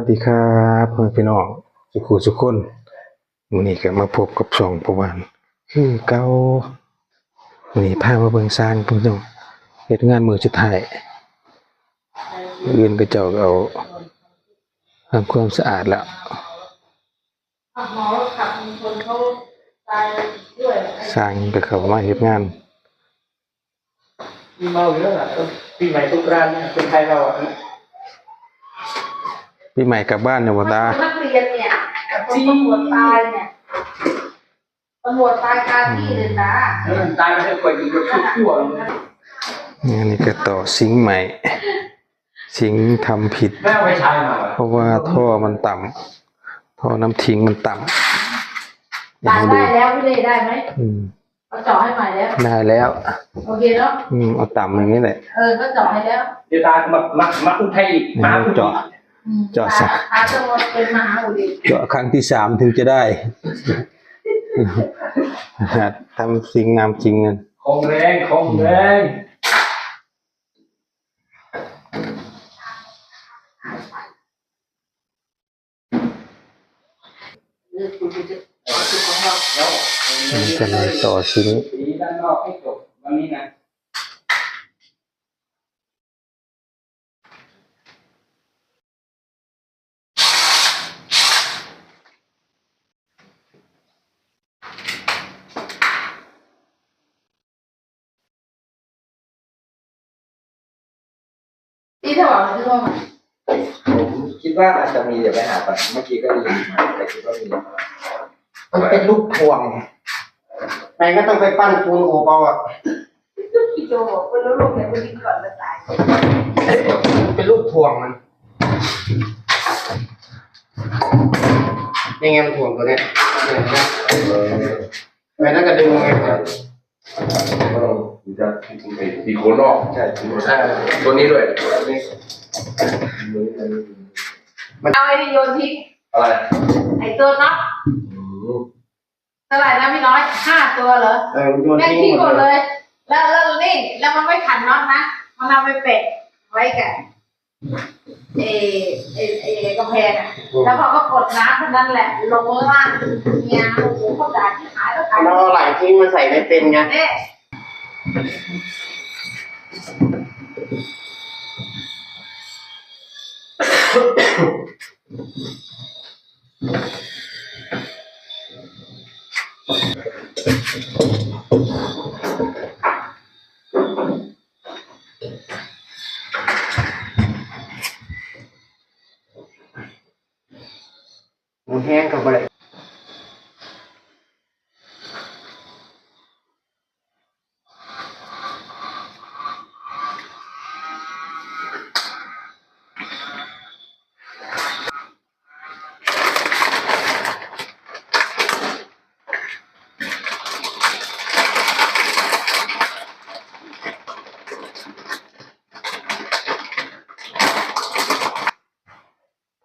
วัสดีครับพ่อพี่น้องสุขุสุขคนวันนี้ก็มาพบกับช่องประวันคือเก่าวันนี้พามาเบิ่งสร้างพี่น้องเฮ็ดงานมือสุดท้ายอื่นก็เจ้าก็เอาทำความสะอาดแล้วสร้างก็เขามาเฮ็ดงานมีเมาอยู่แล้วล่ะปีใหม่สงกรานเนี่ยคนไทยเราอะ ปีใหม่กลับบ้านเนี่ยบ่ตานักเรียนเนี่ยกับคนตำรวจตายเนี่ยตำรวจตายคาที่เลยนะเออตายมาเถอะกว่าอยู่กับชั่วชั่วๆเลยงานนี้ก็ต่อซิงค์ใหม่ ซิงค์ทำผิดไม่เอาไปใช้มาเหรอเพราะว่าท่อมันต่ำท่อน้ำทิ้งมันต่ำตายให้ได้ดูแล้วพี่เล่ได้ไหมอืมเขาเจาะให้ใหม่แล้ว ได้แล้ว โอเคเนาะ อืม เอาต่ำอย่างนี้แหละ เออเขาเจาะให้แล้ว เดี๋ยวตายมา มา มาอุทัยอีกมาอุทัยเจาะอืมเจาะซะตาตำรวจเป็นมหาอุดีเจาะครั้งที่สามถึงจะได้ทำสิ่งงามจริงเงินของแรงของแรงเออคุณจะสุขภาพแล้วมันจะมาต่อซิงค์สีด้านนอกให้จบวันนี้นะ ที่ถ้าบอกคือว่ามันผมคิดว่าอาจจะมีเดี๋ยวไปหาก่อนเมื่อกี้ก็มีมาแต่คิดว่ามีมันเป็นลูกพวงไปก็ต้องไปปั้นปูนโอบเอาอะพี่โจบอกว่าลูกเนี่ยคนนี้ก่อนจะตายมันเป็นลูกพวงมันยังไงมันถ่วงตัวเนี้ยเนี่ยนะไปนั่นก็ดึงไงครับ ก็ต้องจะมีโคนนอกใช่มีโคนใช่ตัวนี้ด้วยนี่เอาไอ้นี่โยนทิ้งอะไรไอ้ตัวน็อกอืมเท่าไหร่นะพี่น้อยห้าตัวเหรอเออมันโยนแม่งทิ้งทิ้งหหมมดดเลเลยยแล้วแล้วนี่แล้วมันไม่ขันน็อตนะมันเอาไปเป็ดไว้กับเอเอเอกำแพงอะแล้วพอก็กดน้ำเท่านั้นแหละ ลงล่างเนี่ยโอ้โหเขาด่าที่หายแล้วขายเราเอาไหลทิ้งมันใส่ไม่เป็นไง เนี่ยมันแห้งกับอะไร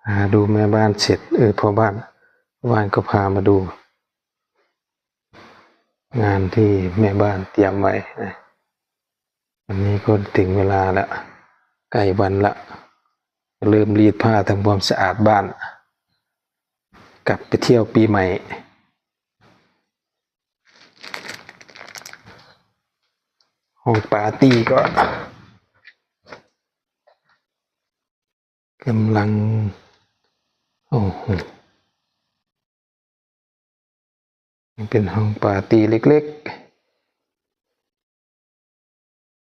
พา ดูแม่บ้านเสร็จเออพอบ้านบ้านก็พามาดู งานที่แม่บ้านเตรียมไว้นะวันนี้ก็ถึงเวลาละใกล้วันละ เริ่มรีดผ้าทำความสะอาดบ้าน กลับไปเที่ยวปีใหม่ห้องปาร์ตี้ก็กำลัง โอ้โหเป็นห้องปาร์ตี้เล็กๆ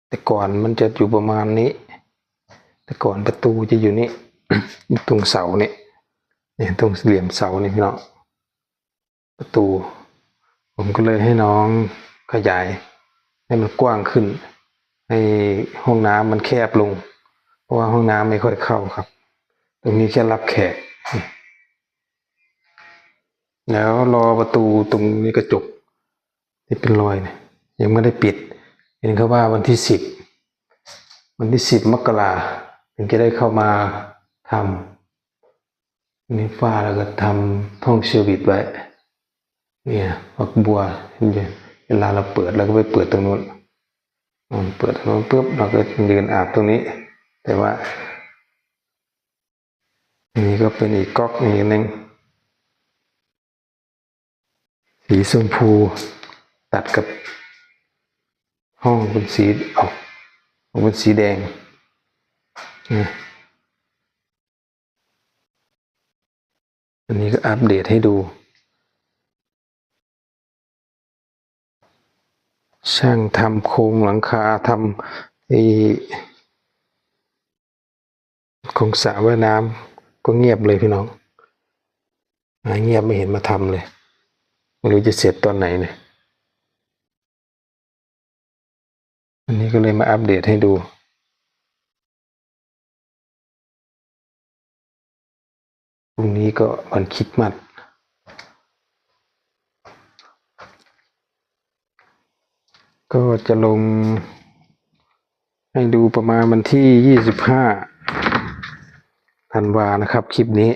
แต่ก่อนมันจะอยู่ประมาณนี้ แต่ก่อนประตูจะอยู่นี่ตรงเสาเนี่ยเนี่ยตรงเหลี่ยมเสานี่พี่น้องประตู ผมก็เลยให้น้องขยาย ให้มันกว้างขึ้น ให้ห้องน้ำมันแคบลง เพราะว่าห้องน้ำไม่ค่อยเข้าครับ ตรงนี้แค่รับแขก แล้วรอประตูตรงนี้กระจกที่เป็นรอยเนี่ยยังไม่ได้ปิด เห็นเขาว่าวันที่สิบวันที่สิบมกราถึงจะได้เข้ามาทำนี่ฝ้าแล้วก็ทำห้องเชอร์วิตไว้ เนี่ยฝักบัวเห็นไหมเวลาเราเปิดเราก็ไปเปิดตรงนู้นเปิดตรงนู้นปุ๊บเราก็ยืนอาบตรงนี้ แต่ว่า นี่ก็เป็นอีกก๊อกอีกนึ่ง สีชมพูตัดกับห้องเป็นสีออกเป็นสีแดงนะอันนี้ก็อัปเดตให้ดู ช่างทำโครงหลังคาทำไอ้โครงสระว่ายน้ำก็เงียบเลยพี่น้อง เงียบไม่เห็นมาทำเลย ไม่รู้จะเสร็จตอนไหนเนี่ยอันนี้ก็เลยมาอัปเดตให้ดู พรุ่งนี้ก็วันคิดมัด ก็จะลง ให้ดูประมาณวันที่ยี่สิบห้าธันวานะครับ คลิปนี้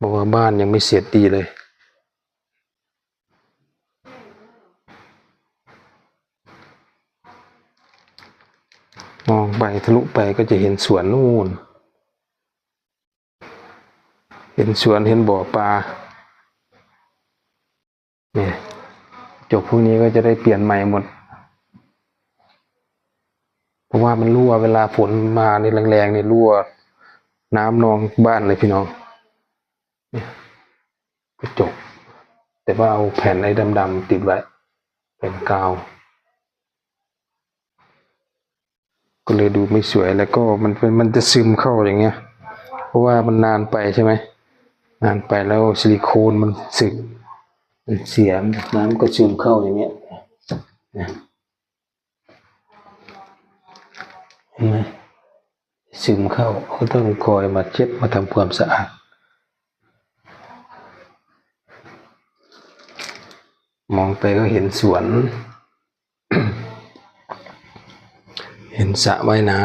บอกว่าบ้านยังไม่เสร็จดีเลย มองไปทะลุไปก็จะเห็นสวนนู่น เห็นสวนเห็นบ่อปลา เนี่ยจบพรุ่งนี้ก็จะได้เปลี่ยนใหม่หมด เพราะว่ามันรั่วเวลาฝนมาในแรงๆเนี่ยรั่ว น้ำนองบ้านเลยพี่น้อง เนี่ยกระจกแต่ว่าเอาแผ่นไอ้ดำๆติดไว้แผ่นกาว ก็เลยดูไม่สวยแล้วก็มันเป็นมันจะซึมเข้าอย่างเงี้ย เพราะว่ามันนานไปใช่ไหมนานไปแล้วซิลิโคนมันสึกมันเสียน้ำก็ซึมเข้าอย่างเงี้ยนะเห็นไหมซึมเข้าก็ต้องคอยมาเช็ดมาทำความสะอาดมองไปก็เห็นสวน ห็นสระว่ายน้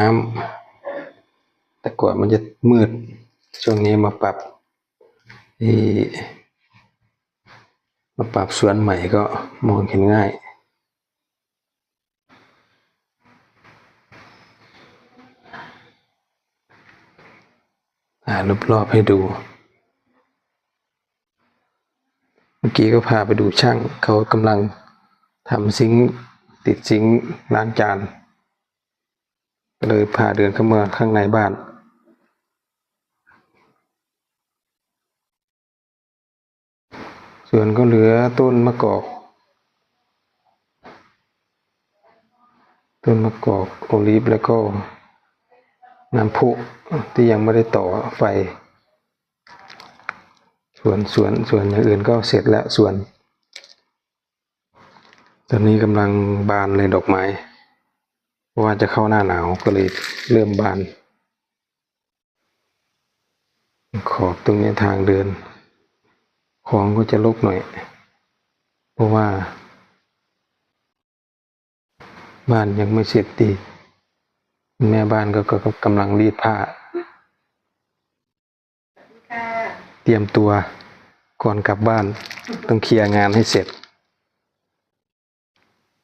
ำแต่ก่อนมันจะมืด ช่วงนี้มาปรับที่มาปรับสวนใหม่ก็มองเห็นง่ายถ่ายรอบๆให้ดู เมื่อกี้ก็พาไปดูช่างเขากำลังทำซิงติดซิงล้างจาน ก็เลยพาเดินเข้ามาข้างในบ้าน ส่วนก็เหลือต้นมะกอก ต้นมะกอกโอลีฟแล้วก็น้ำพุที่ยังไม่ได้ต่อไฟ ส่วนส่วนส่วนอย่างอื่นก็เสร็จแล้วส่วน ตอนนี้กำลังบานเลยดอกไม้ ว่าจะเข้าหน้าหนาวก็เลยเริ่มบาน ขอบตรงนี้ทางเดิน ของก็จะลกหน่อย เพราะว่า บ้านยังไม่เสร็จดีแม่บ้านก็กกกำลังรีดผ้า เตรียมตัวก่อนกลับบ้าน ต้องเคลียร์งานให้เสร็จ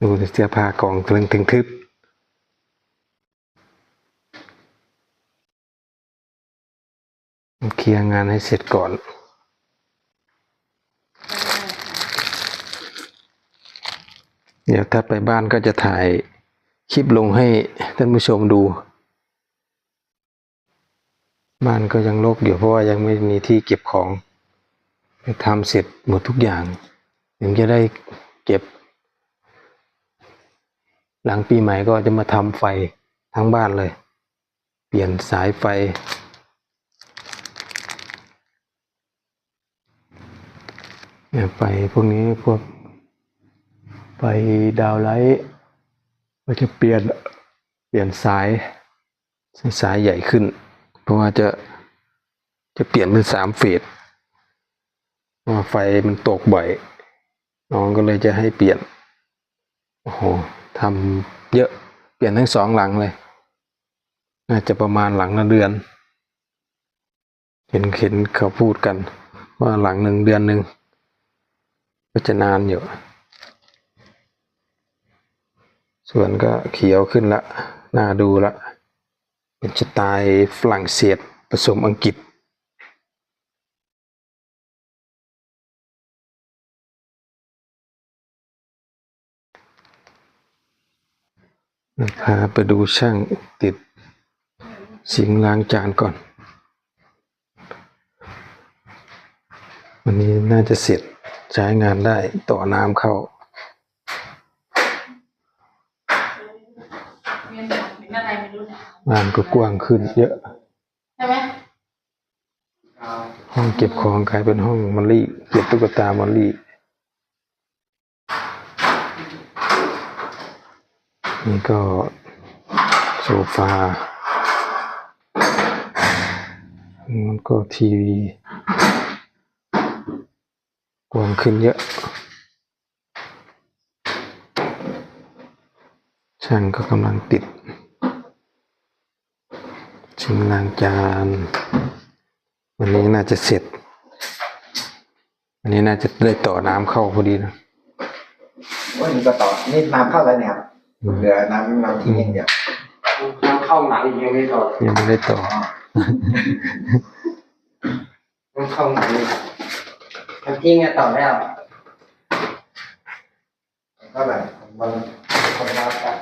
ดูเสื้อผ้ากองกลึงถึงทึบ เคลียร์งานให้เสร็จก่อน เดี๋ยวถ้าไปบ้านก็จะถ่ายคลิปลงให้ท่านผู้ชมดู บ้านก็ยังรกอยู่เพราะว่ายังไม่มีที่เก็บของทำเสร็จหมดทุกอย่าง ถึงจะได้เก็บ หลังปีใหม่ก็จะมาทำไฟทั้งบ้านเลย เปลี่ยนสายไฟ เนี่ย ไฟพวกนี้พวกไฟดาวไลท์ก็จะเปลี่ยนเปลี่ยนสายสายใหญ่ขึ้น เพราะว่าจะจะเปลี่ยนเป็นสามเฟสเพราะว่าไฟมันตกบ่อย น้องก็เลยจะให้เปลี่ยน โอ้โหทำเยอะเปลี่ยนทั้งสองหลังเลย น่าจะประมาณหลังละเดือน เห็นเห็นเขาพูดกัน ว่าหลังหนึ่งเดือนหนึ่ง ก็จะนานอยู่ ส่วนก็เขียวขึ้นละ น่าดูละ เป็นสไตล์ฝรั่งเศสผสมอังกฤษพาไปดูช่างติดสิงล้างจานก่อน วันนี้น่าจะเสร็จ ใช้งานได้ต่อน้ำเข้าเวียนหัวเป็นอะไรไม่รู้เนี่ยงานก็กว้างขึ้นเยอะ ใช่ไหมห้องเก็บของกลายเป็นห้องมอลลี่เก็บตุ๊กตามอลลี่นี่ก็โซฟามันก็ทีวีก ว้างขึ้นเยอะ ช่างก็กำลังติด ชิงล้างจาน วันนี้น่าจะเสร็จ วันนี้น่าจะได้ต่อน้ำเข้าพอดีนะว่านี่ก็ต่อ นี่น้ำเข้าแล้วเนี่ยครับเหลือน้ำน้ำทิ้งอย่างเดียวน้ำเข้าหนังอีกยังไม่ต่อยังไม่ได้ต่อน้ำเข้าหนังอีก น้ำทิ้งเนี่ยต่อแล้วก็แบบมันธรราครับ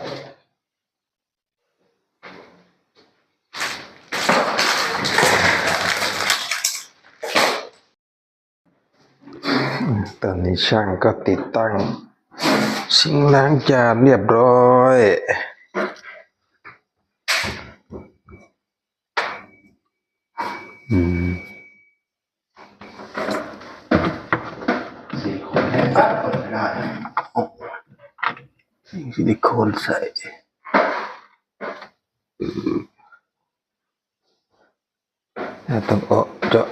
ตอนนี้ช่างก็ติดตั้งชิงล้างจานเรียบร้อยอืม สี่คนให้ปั๊บเปิด ได้ซิลิโคนใส่ถ้าต้องเอาเจาะ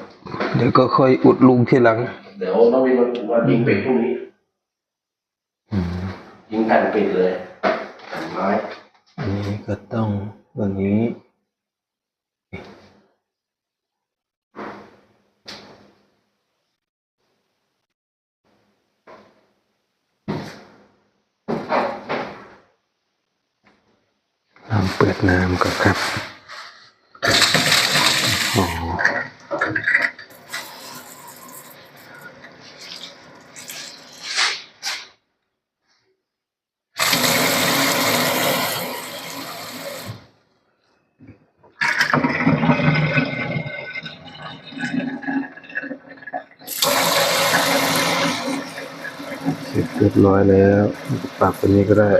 เดี๋ยวก็ค่อยอุดลุงทีหลัง เดี๋ยวน้องวินมันว่ายิงเป็ดพรุ่งนี้อืมยิงแผ่นเป็ดเลยแผ่นไม้อันนี้ก็ต้องวันนี้ลอง เปิดน้ำก่อนครับอ๋อเสร็จเรียบร้อยแล้ว ปรับตัวนี้ก็ได้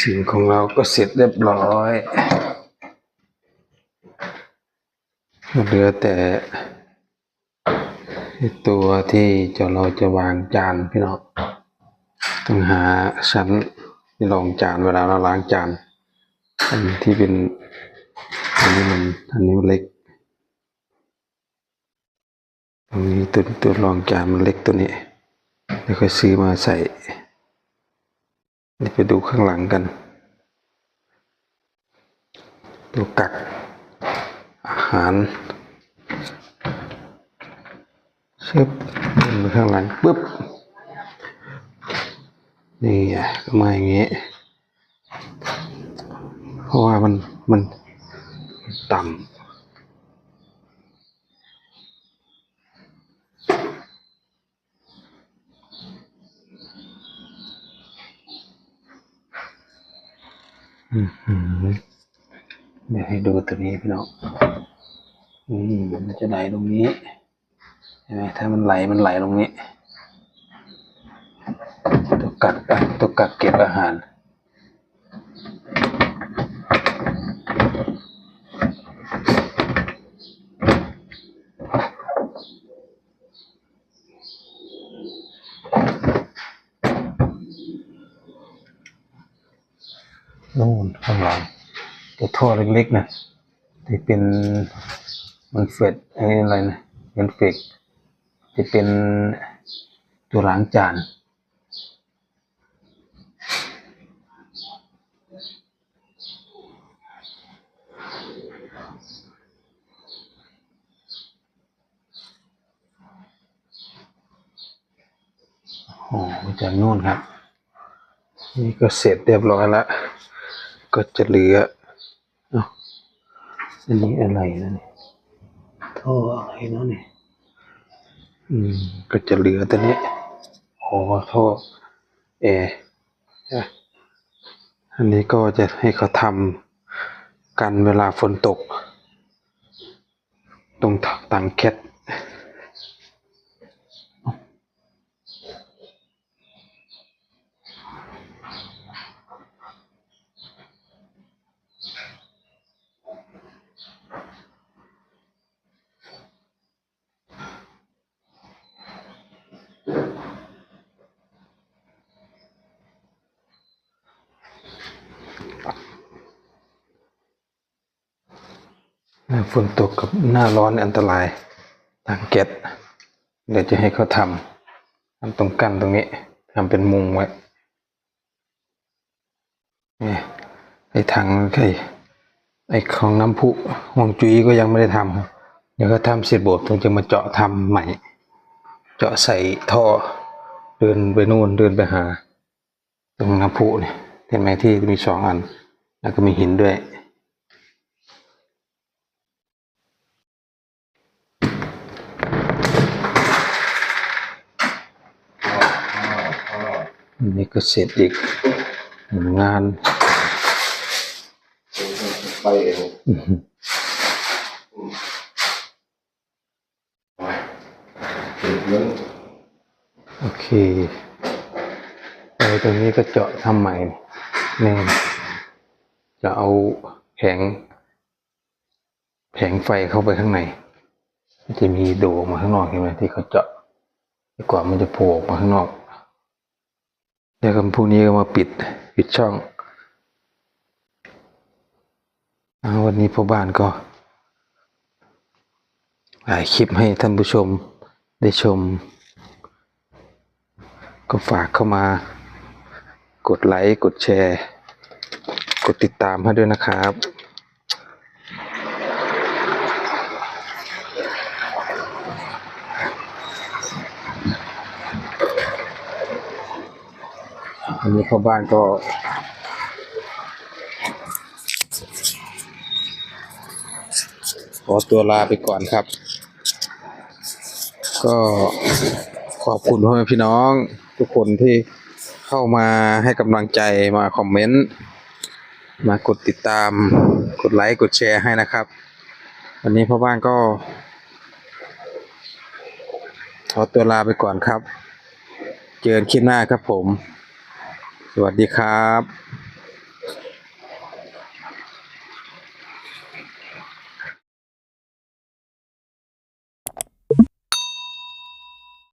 สิ่งของเราก็เสร็จเรียบร้อยเหลือแต่ตัวที่จะเราจะวางจานพี่น้องต้องหาชั้นที่รองจานเวลาเราล้างจานอันที่เป็นอันนี้มันอันนี้เล็กตรงนี้ตัวตัวรองจานมันเล็กตัวนี้ แล้วค่อยซื้อมาใส่เดี๋ยวไปดูข้างหลังกัน ตัวกัก อาหารเชึบขึ้นไปข้างหลังปุ๊บนี่อะก็มาอย่างเงี้ยเพราะว่ามันมันต่ำอือหือ เดี๋ยวให้ดูตัวนี้พี่น้องอืมมันจะไหลตรงนี้ใช่ไหมถ้ามันไหลมันไหลตรงนี้ ตัวกักตัวกักเก็บอาหาร นู่นข้างหลังตัว ท่อเล็กๆนะที่เป็นมันเฟดอะไรนะเป็นเฟกที่เป็นตัวล้างจานอ๋อมาจากโน่นครับ นี่ก็เสร็จเรียบร้อยแล้ว ก็จะเหลือ อันนี้อะไรนะเนี่ยท่ออะไรเนาะเนี่ยอืม ก็จะเหลือตัวนี้อ๋อท่อแอร์อะอันนี้ก็จะให้เขาทำกันเวลาฝนตก ตรงต่างแคท ฝนตกกับหน้าร้อนอันตรายทางเก็ตเดี๋ยวจะให้เขาทำทำตรงกันตรงนี้ทำเป็นมุงไว้นี่ไอ้ถังไอ้ไอ้ของน้ำพุห่วงจุ้ยก็ยังไม่ได้ทำครับเดี๋ยวเขาทำเสร็จโบสถ์ถึงจะมาเจาะทำใหม่ เจาะใส่ท่อเดินไปนู่นเดินไปหา ตรงน้ำพุเนี่ยเห็นไหมที่มีสองอัน แล้วก็มีหินด้วย อั นนี้ก็เสร็จอีกหนึ่งงานไปเองอื้อหือเหมือนโอเคไปตรงนี้ก็เจาะทำใหม่แน่จะเอาแผง แผงไฟเข้าไปข้างในมันจะมีโดออกมาข้างนอกเห็นไหมที่เขาเจาะดีกว่ามันจะโผล่ออกมาข้างนอก เนี่ยคำพวกนี้ก็มาปิด ปิดช่องอวันนี้พ่อบ้านก็ถ่ายคลิปให้ท่านผู้ชมได้ชม ก็ฝากเข้ามากดไลค์ กดแชร์ กดติดตามให้ด้วยนะครับ อันนี้พ่อบ้านก็ขอตัวลาไปก่อนครับ ก็ขอบคุณพ่อแม่พี่น้องทุกคนที่เข้ามาให้กำลังใจมาคอมเมนต์ มากดติดตาม กดไลค์ กดแชร์ให้นะครับ วันนี้พ่อบ้านก็ ขอตัวลาไปก่อนครับ เจอกันคลิปหน้าครับผม สวัสดีครับ